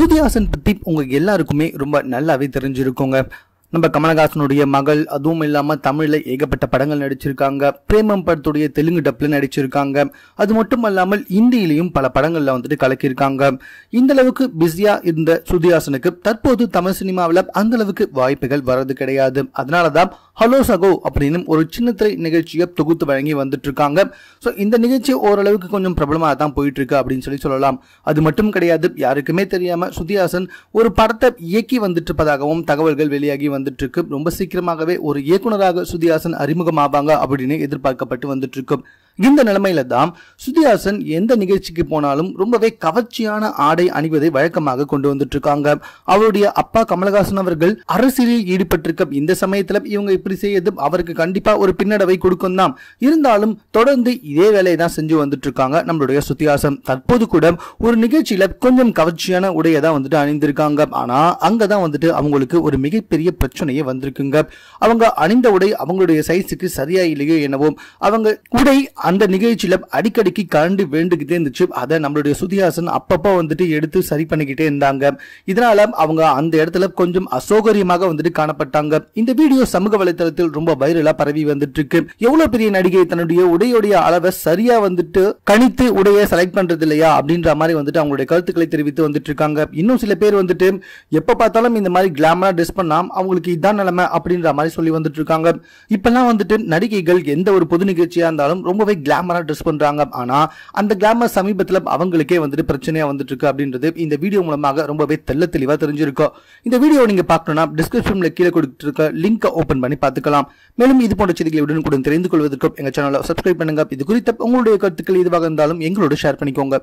சுதிஹாசன் பற்றி உங்க எல்லாருக்குமே ரொம்ப நல்லாவே தெரிஞ்சிருக்கோங்க. நம்ம கமலஹாசனுடைய மகள் அதுவும் இல்லாமல் தமிழில் ஏகப்பட்ட படங்கள் நடிச்சிருக்காங்க. பிரேமம் படத்துடைய தெலுங்கு டப்ல நடிச்சிருக்காங்க. அது மட்டும் அல்லாமல் இந்தியிலையும் பல படங்களில் வந்துட்டு கலக்கியிருக்காங்க. இந்த அளவுக்கு பிஸியாக இருந்த சுதிஹாசனுக்கு தற்போது தமிழ் சினிமாவில் அந்த அளவுக்கு வாய்ப்புகள் வர்றது கிடையாது. அதனால தான் ஹலோ சகோ அப்படின்னு ஒரு சின்ன திரை நிகழ்ச்சியை தொகுத்து வழங்கி வந்துட்டு இருக்காங்க ஸோ இந்த நிகழ்ச்சி ஓரளவுக்கு கொஞ்சம் பிரபலமாக தான் போயிட்டு இருக்கு அப்படின்னு சொல்லி சொல்லலாம். அது மட்டும் கிடையாது யாருக்குமே தெரியாமல் ஸ்ருதிஹாசன் ஒரு படத்தை இயக்கி வந்துட்டு இருப்பதாகவும் தகவல்கள் வெளியாகி வந்து வந்துட்டு இருக்கு ரொம்ப சீக்கிரமாகவே ஒரு இயக்குனராக சுதிஹாசன் அறிமுகமாவாங்க அப்படின்னு எதிர்பார்க்கப்பட்டு வந்துட்டு இருக்கு இந்த நிலைமையில தான் சுதிஹாசன் எந்த நிகழ்ச்சிக்கு போனாலும் ரொம்பவே கவர்ச்சியான ஆடை அணிவதை வழக்கமாக கொண்டு வந்துட்டு இருக்காங்க அவருடைய அப்பா கமலஹாசன் அவர்கள் அரசியலில் ஈடுபட்டிருக்க இந்த சமயத்துல இவங்க இப்படி செய்யறது அவருக்கு கண்டிப்பா ஒரு பின்னடைவை கொடுக்கும் தான். இருந்தாலும் தொடர்ந்து இதே வேலையை தான் செஞ்சு வந்துட்டு இருக்காங்க நம்மளுடைய ஸ்ருதிஹாசன் தற்போது கூட ஒரு நிகழ்ச்சியில கொஞ்சம் கவர்ச்சியான உடையை தான் வந்துட்டு அணிந்திருக்காங்க. ஆனா அங்கதான் வந்துட்டு அவங்களுக்கு ஒரு மிகப்பெரிய பிரச்சனையே வந்திருக்குங்க. அவங்க அணிந்த உடை அவங்களுடைய சைஸுக்கு சரியா இல்லையோ என்னவோ அவங்க உடை அந்த நிகழ்ச்சியில் அடிக்கடிக்கு கரண்டு வேண்டுகிட்டே இருந்துச்சு. அதை நம்மளுடைய சுதிஹாசன் அப்பப்போ வந்துட்டு எடுத்து சரி பண்ணிக்கிட்டே இருந்தாங்க. இதனால அவங்க அந்த இடத்துல கொஞ்சம் அசௌகரியமாக வந்துட்டு காணப்பட்டாங்க. இந்த வீடியோ சமூக வலைதளத்தில் ரொம்ப வைரலா பரவி வந்துட்டு இருக்கு எவ்வளவு பெரிய நடிகை தன்னுடைய உடையுடைய அளவை சரியா வந்துட்டு கணித்து உடையை செலக்ட் பண்றது இல்லையா அப்படின்ற மாதிரி வந்துட்டு அவங்களுடைய கருத்துக்களை தெரிவித்து வந்துட்டு இருக்காங்க இன்னும் சில பேர் வந்துட்டு எப்ப பார்த்தாலும் இந்த மாதிரி கிளாமரா ட்ரெஸ் பண்ணாம அவங்களுக்கு இதான் நிலைமை அப்படின்ற மாதிரி சொல்லி வந்துட்டு இருக்காங்க இப்பெல்லாம் வந்துட்டு நடிகைகள் எந்த ஒரு பொது நிகழ்ச்சியா இருந்தாலும் ரொம்பவே கிளாமரா ட்ரெஸ் பண்றாங்க. ஆனா அந்த கிளாமர் சமீபத்தில் அவங்களுக்கே வந்துட்டு பிரச்சனையாக வந்துட்டு இருக்கு அப்படின்றது இந்த வீடியோ மூலமாக ரொம்பவே தெள்ள தெளிவாக தெரிஞ்சிருக்கும் இந்த வீடியோ நீங்க பார்க்கணும்னா டிஸ்கிரிப்ஷனில் கீழே கொடுத்துருக்க லிங்கை ஓபன் பண்ணி பார்த்துக்கலாம். மேலும் இது போன்ற செய்திகளை உடனுக்குடன் தெரிந்து கொள்வதற்கும் எங்க சேனலை சப்ஸ்கிரைப் பண்ணுங்க. இது குறித்த உங்களுடைய கருத்துக்கள் எதுவாக இருந்தாலும் எங்களோட ஷேர் பண்ணிக்கோங்க.